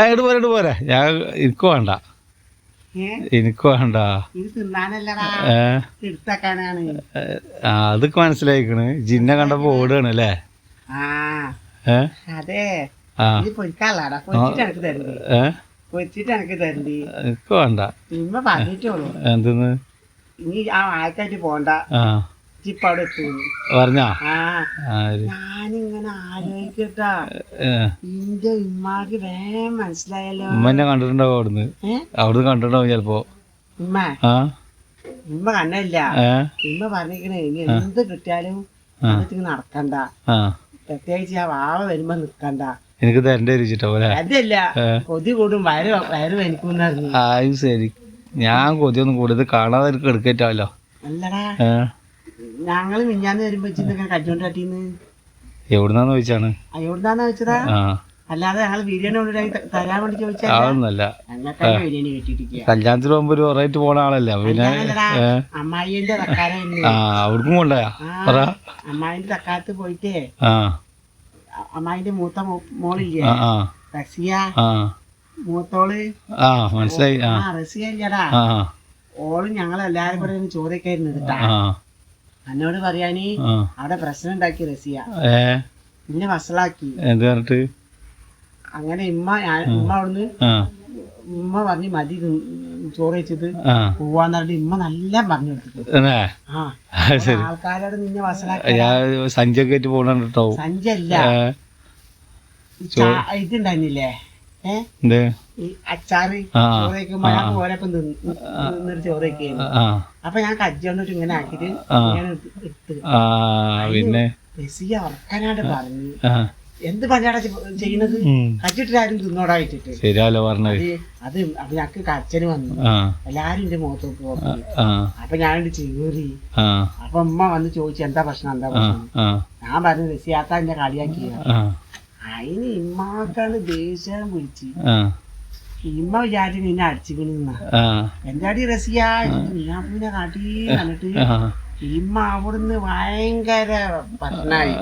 ആ ഇട്ട് പോരെ പോരെ. ഞാൻ എനിക്ക് വേണ്ട. എനിക്ക് വേണ്ട. അതൊക്കെ മനസ്സിലായിക്കണ്. ജിന്നെ കണ്ടപ്പോ ഓടുകയാണ് അല്ലേ? എനിക്ക് വേണ്ട. എന്തെന്ന്? ഇനി ആ ആൾക്കായിട്ട് പോണ്ട. പറഞ്ഞാ? ഞാനിങ്ങനെ ആലോചിക്കട്ടാ. ഏ. ഇന്റെ ഉമ്മാക്ക് വേഗം മനസ്സിലായല്ലോ. ഉമ്മന്നെ കണ്ടിട്ടുണ്ടാവും അവിടുന്ന്. അവിടുന്ന് കണ്ടിട്ടുണ്ടാവും ചെലപ്പോ. ഉമ്മ? ഉമ്മ കണ്ടില്ല ഉമ്മ പറഞ്ഞിരിക്കണേ ഇനി എന്ത് കിട്ടിയാലും. നടക്കണ്ട. പ്രത്യേകിച്ച് ആ വാവ വരുമ്പോ നിക്കണ്ട. എനിക്ക് തരണ്ടേ അതല്ല. കൊതി കൂടും വയറ് വയറ് പറഞ്ഞു. ശരി. ഞാൻ കൊതിയൊന്നും കൂടുതൽ കാണാതെ എനിക്ക് എടുക്കേറ്റാവല്ലോ. അല്ലടാ. ഏ ഞങ്ങൾ മിഞ്ഞാന്ന് വരുമ്പോ കച്ചോണ്ട് കാട്ടിന്ന്? എവിടുന്നാന്ന് ചോദിച്ചാണ്? എവിടുന്നാന്ന് വെച്ചതാ അല്ലാതെ ഞങ്ങൾ ബിരിയാണി തരാൻ വേണ്ടി ചോദിച്ചാൽ ബിരിയാണി കല്യാണത്തിന് പോകുമ്പോ ഒരു വെറൈറ്റി പോണ ആളല്ലേ പിന്നെ അമ്മായിന്റെ തക്കാരം ആ അവിടേക്കും കൊണ്ടായാ പറ. അമ്മായിന്റെ തക്കാലത്ത് പോയിട്ടേ. അമ്മായിന്റെ മൂത്ത മോളില്ലേ? റസിയ. മൂത്തോൾ. ആ മനസ്സിലായി. റസിയ ഇല്ലടാ. ഓൾ ഞങ്ങളെല്ലാരും കൂടെ ചോദിക്കായിരുന്നു കേട്ടാ. എന്നോട് പറയാന് അവിടെ പ്രശ്നം ഉണ്ടാക്കി റസിയ. പിന്നെ വസലാക്കി എന്ത് പറഞ്ഞിട്ട്? അങ്ങനെ ഇമ്മ ഇമ്മ ഉമ്മ അവിടുന്ന് ഉമ്മ പറഞ്ഞ് മതി ചോറ് വെച്ചത് പോവാന്ന് പറഞ്ഞിട്ട് ഉമ്മ നല്ല പറഞ്ഞു ആൾക്കാരോട് നിന്നെ വസലാക്കി സഞ്ചൊക്കെ സഞ്ചല്ല ഇതുണ്ടായിരുന്നില്ലേ? അച്ചാറ് ആ. ചോറ് വയ്ക്കുമ്പോ ഞാൻ ഓരോപ്പം നിന്നൊരു ചോറ് വയ്ക്കുന്നു ആ. അപ്പൊ ഞാൻ കജ്ജി ഇങ്ങനെ ആക്കിട്ട് ഞാൻ എടുത്ത് പിന്നെ? റസിയ ഉറക്കാനായിട്ട് പറഞ്ഞു. എന്ത് പണിയാടാ ചെയ്യുന്നത്? കച്ചിട്ടാരും തിന്നോടായിട്ടിട്ട് ശരിയാലോ പറഞ്ഞത്. അത് അപ്പൊ ഞങ്ങക്ക് കച്ചന് വന്നു. എല്ലാരും എന്റെ മുഖത്തോട്ട് നോക്കി. അപ്പൊ ഞാൻ ചേറി. അപ്പൊ അമ്മ വന്ന് ചോദിച്ചു എന്താ പ്രശ്നം എന്താ പ്രശ്നം? ഞാൻ പറഞ്ഞു രസിയാത്ത എന്നെ കളിയാക്കിയ അതിന് ഇമ്മാക്കാണ് ദേഷ്യം പിടിച്ച്. ആ. ഇമ്മ വിചാരിച്ചു നിന്നെ അടിച്ചിക്കണെന്നാ എന്റെ അടി റസിയ. ഞാൻ പിന്നെ കാട്ടി ഇമ്മ അവിടുന്ന് ഭയങ്കര പറഞ്ഞായി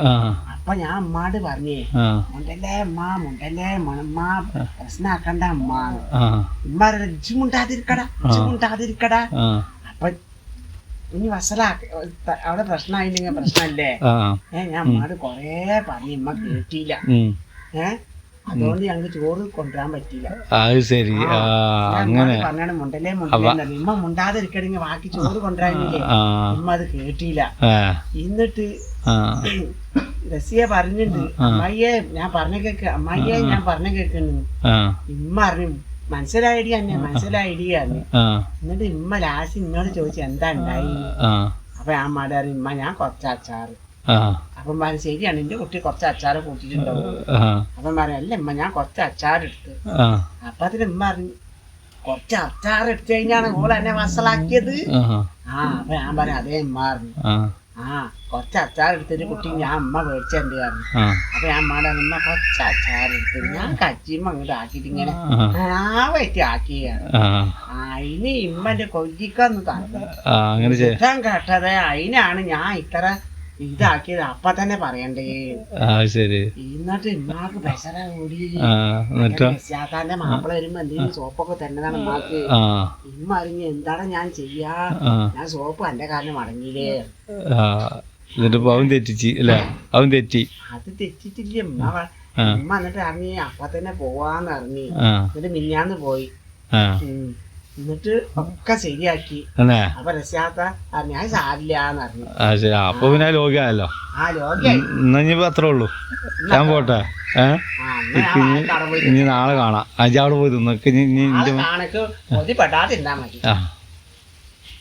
അപ്പൊ ഞാൻ അമ്മാട് പറഞ്ഞേ മുണ്ടല്ലേ അമ്മ മുണ്ടല്ലേ മണമ്മ പ്രശ്നാക്കണ്ട അമ്മ. ഇമ്മ മുണ്ടാതിരിക്കടാ മുണ്ടാതിരിക്കടാ. അപ്പൊ ഇനി വസലാക്ക അവിടെ പ്രശ്നമായില്ലെങ്കിൽ പ്രശ്നമല്ലേ? ഏ ഞാൻ മാറി കൊറേ പറഞ്ഞു ഇമ്മ കേട്ടില്ല. ഏ അതുകൊണ്ട് ഞങ്ങക്ക് ചോറ് കൊണ്ടുവരാൻ പറ്റിയില്ല. അത് ശരി. അങ്ങനെ. പറഞ്ഞാണ് മുണ്ടല്ലേ മുണ്ടല്ലേ ഇമ്മ മുണ്ടാതിരിക്കണെങ്കിൽ ബാക്കി ചോറ് കൊണ്ടുവരാനില്ലേ? ഇമ്മ അത് കേട്ടില്ല എന്നിട്ട് റസിയ പറഞ്ഞിട്ടുണ്ട് അമ്മയെ ഞാൻ പറഞ്ഞ കേക്ക് അമ്മയെ ഞാൻ പറഞ്ഞ കേക്കുന്നു ഇമ്മ അറിഞ്ഞു മനസ്സിലായിടി അന്നെ മനസ്സിലായിടി പറഞ്ഞു ആ. എന്നിട്ട് ഇമ്മ ലാസ്റ്റ് ഇന്നോട് ചോദിച്ചു എന്താ ഉണ്ടായി? അപ്പൊ ഞാൻ മാടി ഇമ്മ ഞാൻ കുറച്ച് അച്ചാറ്. അപ്പം പറഞ്ഞു ശരിയാണ് എന്റെ കുട്ടി കുറച്ച് അച്ചാറ് കൂട്ടിയിട്ടുണ്ടാവും. അപ്പം പറയാം അല്ല ഇമ്മ ഞാൻ കുറച്ച് അച്ചാർ എടുത്ത്. അപ്പൊ അതിന് ഇമ്മ പറഞ്ഞു കുറച്ച് അച്ചാർ എടുത്തു കഴിഞ്ഞാണ് ഓൾ എന്നെ വസലാക്കിയത് ആ അപ്പൊ ഞാൻ പറഞ്ഞു അതേ ഇമ്മ പറഞ്ഞു. ആ. കുറച്ച് അച്ചാർ എടുത്തിട്ട് കുട്ടി ഞാൻ അമ്മ മേടിച്ചെന്റെ ആ. അപ്പൊ ഞാൻ അമ്മയുടെ അമ്മ കുറച്ച് അച്ചാർ എടുത്ത് ഞാൻ കച്ചിമ്മ അങ്ങോട്ട് ആക്കിയിട്ട് ഇങ്ങനെ ആ. ആവായിട്ട് ആക്കിയാണ് അതിന് ഇമ്മന്റെ കൊല്ലിക്കൊന്ന് തന്നെ. ഇഷ്ടം കേട്ടത് അതിനാണ് ഞാൻ ഇത്ര ഇതാക്കിയത്. അപ്പൊ തന്നെ പറയണ്ടേ. ശരി. എന്നിട്ട് ഇമ്മാക്ക് പ്രഷറ കൂടി. ശാത്താന്റെ മാപ്പിള വരുമ്പോ എന്തെങ്കിലും സോപ്പൊക്കെ തന്നതാണ് ഇമ്മാക്ക്. ഇമ്മ അറിഞ്ഞ് എന്താണ് ഞാൻ ചെയ്യാ? ഞാൻ സോപ്പ് എന്റെ കാരണം മടങ്ങിയില്ലേ? ആ എന്നിട്ട് ഇപ്പൊ അവൻ തെറ്റിച്ച് അല്ല? അവൻ തെറ്റി. അത് തെറ്റിട്ടില്ല. അമ്മ ഉമ്മ എന്നിട്ട് ഇറങ്ങി അപ്പ തന്നെ പോവാന്ന് ഇറങ്ങി എന്നിട്ട് മിഞ്ഞാന്ന് പോയി. എന്നിട്ട് ഒക്കെ ശരിയാക്കി. അപ്പൊ രസാത്ത ഞാൻ സാരില്ലാന്ന് പറഞ്ഞു. അപ്പൊ പിന്നെ ലോകമായല്ലോ എന്നാ ഇനിയിപ്പോ അത്രേ ഉള്ളൂ. ഞാൻ പോട്ടെ. ഏ? ആ എന്നാ ഞാൻ ആ കട പോയി ഇനി നാളെ കാണാം. അജാവിടെ പോയി തിന്നൊക്കെ ഇനി ഇനി പെടാതിരുന്നാ മതി.